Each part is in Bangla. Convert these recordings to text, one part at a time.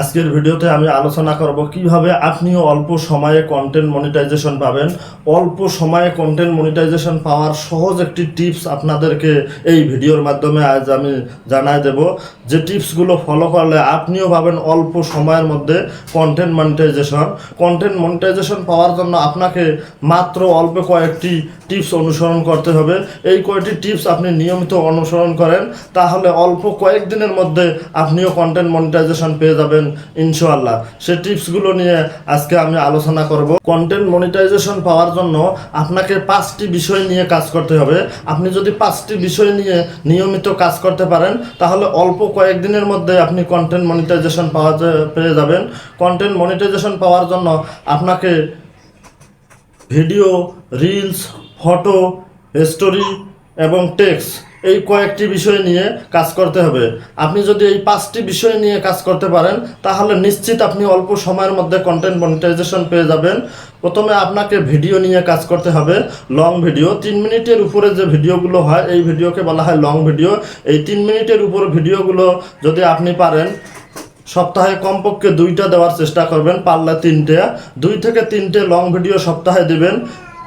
আজকের ভিডিওতে আমি আলোচনা করব কীভাবে আপনিও অল্প সময়ে কন্টেন্ট মনিটাইজেশন পাবেন। অল্প সময়ে কন্টেন্ট মনিটাইজেশন পাওয়ার সহজ একটি টিপস আপনাদেরকে এই ভিডিওর মাধ্যমে আজ আমি জানাই দেব। যে টিপসগুলো ফলো করলে আপনিও পাবেন অল্প সময়ের মধ্যে কন্টেন্ট মনিটাইজেশন কন্টেন্ট মনিটাইজেশন পাওয়ার জন্য আপনাকে মাত্র অল্প কয়েকটি টিপস অনুসরণ করতে হবে। এই কয়েকটি টিপস আপনি নিয়মিত অনুসরণ করেন, তাহলে অল্প কয়েকদিনের মধ্যে আপনিও কন্টেন্ট মনিটাইজেশন পেয়ে যাবেন। ইনশাআল্লাহ। সে টিপসগুলো নিয়ে আজকে আমি আলোচনা করব। কন্টেন্ট মনিটাইজেশন পাওয়ার জন্য আপনাকে পাঁচটি বিষয় নিয়ে কাজ করতে হবে। আপনি যদি পাঁচটি বিষয় নিয়ে নিয়মিত কাজ করতে পারেন, তাহলে অল্প কয়েকদিনের মধ্যে আপনি কন্টেন্ট মনিটাইজেশন পাওয়া পেয়ে যাবেন। কন্টেন্ট মনিটাইজেশন পাওয়ার জন্য আপনাকে ভিডিও রিলস ফটো স্টোরি এবং টেক্সট এই কয়েকটি বিষয় নিয়ে কাজ করতে হবে। আপনি যদি এই পাঁচটি বিষয় নিয়ে কাজ করতে পারেন, তাহলে নিশ্চিত আপনি অল্প সময়ের মধ্যে কন্টেন্ট মনিটাইজেশন পেয়ে যাবেন। প্রথমে আপনাকে ভিডিও নিয়ে কাজ করতে হবে লং ভিডিও তিন মিনিটের উপরে যে ভিডিওগুলো হয়, এই ভিডিওকে বলা হয় লং ভিডিও এই তিন মিনিটের উপর ভিডিওগুলো যদি আপনি পারেন, সপ্তাহে কমপক্ষে দুইটা দেওয়ার চেষ্টা করবেন, পারলে তিনটে। দুই থেকে তিনটে লং ভিডিও সপ্তাহে দিবেন।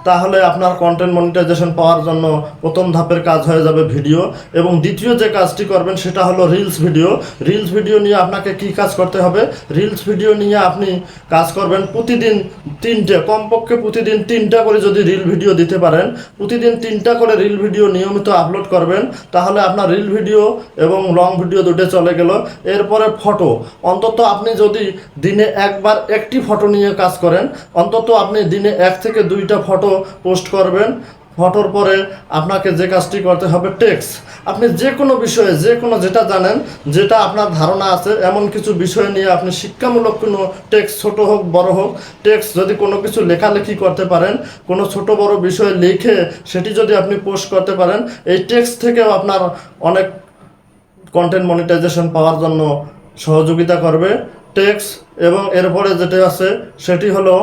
তাহলে আপনার কন্টেন্ট মনিটাইজেশন পাওয়ার জন্য প্রথম ধাপের কাজ হয়ে যাবে ভিডিও এবং দ্বিতীয় যে কাজটি করবেন সেটা হলো রিলস ভিডিও রিলস ভিডিও নিয়ে আপনাকে কি কাজ করতে হবে? রিলস ভিডিও নিয়ে আপনি কাজ করবেন প্রতিদিন তিনটে, কমপক্ষে প্রতিদিন তিনটা করে যদি রিল ভিডিও দিতে পারেন, প্রতিদিন তিনটা করে রিল ভিডিও নিয়মিত আপলোড করবেন, তাহলে আপনার রিল ভিডিও এবং লং ভিডিও দুটো চলে গেল। এরপরে ফটো অন্তত আপনি যদি দিনে একবার একটি ফটো নিয়ে কাজ করেন, অন্তত আপনি দিনে এক থেকে দুইটা ফটো পোস্ট করবেন। ফটোর পরে আপনাকে যে কাজটি করতে হবে টেক্সট। আপনি যে কোনো বিষয়ে যে কোনো যেটা জানেন, যেটা আপনার ধারণা আছে, এমন কিছু বিষয় নিয়ে আপনি শিক্ষামূলক কোনো টেক্সট, ছোট হোক, বড় হোক, টেক্সট যদি কোনো কিছু লেখালেখি করতে পারেন, কোনো ছোট বড় বিষয় লিখে সেটি যদি আপনি পোস্ট করতে পারেন, এই টেক্সট থেকেও আপনার অনেক কন্টেন্ট মনিটাইজেশন পাওয়ার জন্য সহযোগিতা করবে। টেক্স এবং এরপরে যেটা আছে, সেটি হলো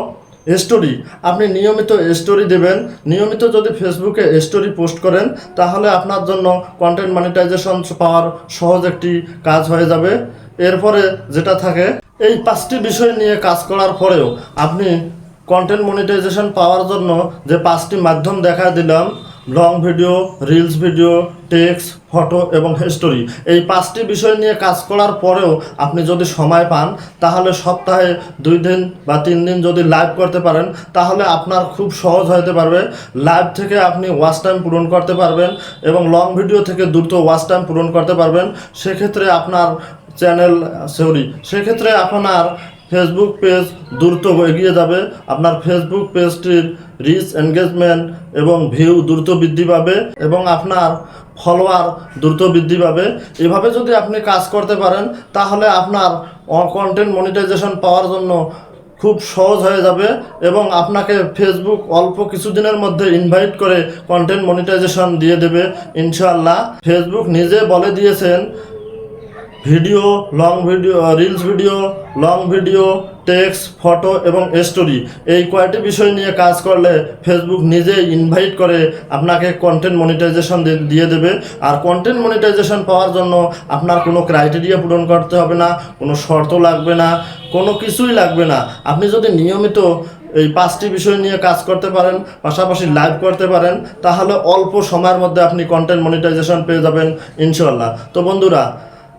স্টোরি আপনি নিয়মিত স্টোরি দেবেন। নিয়মিত যদি ফেসবুকে স্টোরি পোস্ট করেন, তাহলে আপনার জন্য কন্টেন্ট মনিটাইজেশন পাওয়ার সহজ একটি কাজ হয়ে যাবে। এরপরে যেটা থাকে, এই পাঁচটি বিষয় নিয়ে কাজ করার পরেও আপনি কন্টেন্ট মনিটাইজেশন পাওয়ার জন্য যে পাঁচটি মাধ্যম দেখা দিলাম long video reels video text photo এবং হিস্টোরি এই পাঁচটি বিষয় নিয়ে কাজ করার পরেও আপনি যদি সময় পান, তাহলে সপ্তাহে দুই দিন বা তিন দিন যদি লাইভ করতে পারেন, তাহলে আপনার খুব সহজ হতে পারবে। লাইভ থেকে আপনি ওয়াচ টাইম পূরণ করতে পারবেন এবং লং ভিডিও থেকে দ্রুত ওয়াচ টাইম পূরণ করতে পারবেন। সেক্ষেত্রে আপনার চ্যানেল সরি সেক্ষেত্রে আপনার ফেসবুক পেজ দ্রুত এগিয়ে যাবে। আপনার ফেসবুক পেজটির রিচ এনগেজমেন্ট এবং ভিউ দ্রুত বৃদ্ধি পাবে এবং আপনার ফলোয়ার দ্রুত বৃদ্ধি পাবে। এভাবে যদি আপনি কাজ করতে পারেন, তাহলে আপনার কন্টেন্ট মনিটাইজেশন পাওয়ার জন্য খুব সহজ হয়ে যাবে এবং আপনাকে ফেসবুক অল্প কিছুদিনের মধ্যে ইনভাইট করে কন্টেন্ট মনিটাইজেশন দিয়ে দেবে, ইনশাআল্লাহ। ফেসবুক নিজে বলে দিয়েছেন video long video reels video long video text photo এবং স্টোরি এই কয়টি বিষয় নিয়ে কাজ করলে ফেসবুক নিজেই ইনভাইট করে আপনাকে কন্টেন্ট মনিটাইজেশন দিয়ে দেবে। আর কন্টেন্ট মনিটাইজেশন পাওয়ার জন্য আপনার কোনো ক্রাইটেরিয়া পূরণ করতে হবে না, কোনো শর্ত লাগবে না, কোনো কিছুই লাগবে না। আপনি যদি নিয়মিত এই পাঁচটি বিষয় নিয়ে কাজ করতে পারেন, পাশাপাশি লাইভ করতে পারেন, তাহলে অল্প সময়ের মধ্যে আপনি কন্টেন্ট মনিটাইজেশন পেয়ে যাবেন ইনশাল্লাহ তো বন্ধুরা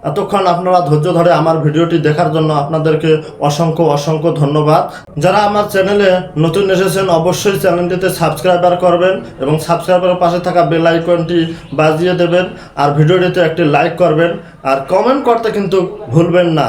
এতক্ষণ আপনারা ধৈর্য ধরে আমার ভিডিওটি দেখার জন্য আপনাদেরকে অসংখ্য অসংখ্য ধন্যবাদ। যারা আমার চ্যানেলে নতুন এসেছেন, অবশ্যই চ্যানেলটিতে সাবস্ক্রাইবার করবেন এবং সাবস্ক্রাইবারের পাশে থাকা বেল আইকনটি বাজিয়ে দেবেন। আর ভিডিওটিতে একটি লাইক করবেন। আর কমেন্ট করতে কিন্তু ভুলবেন না।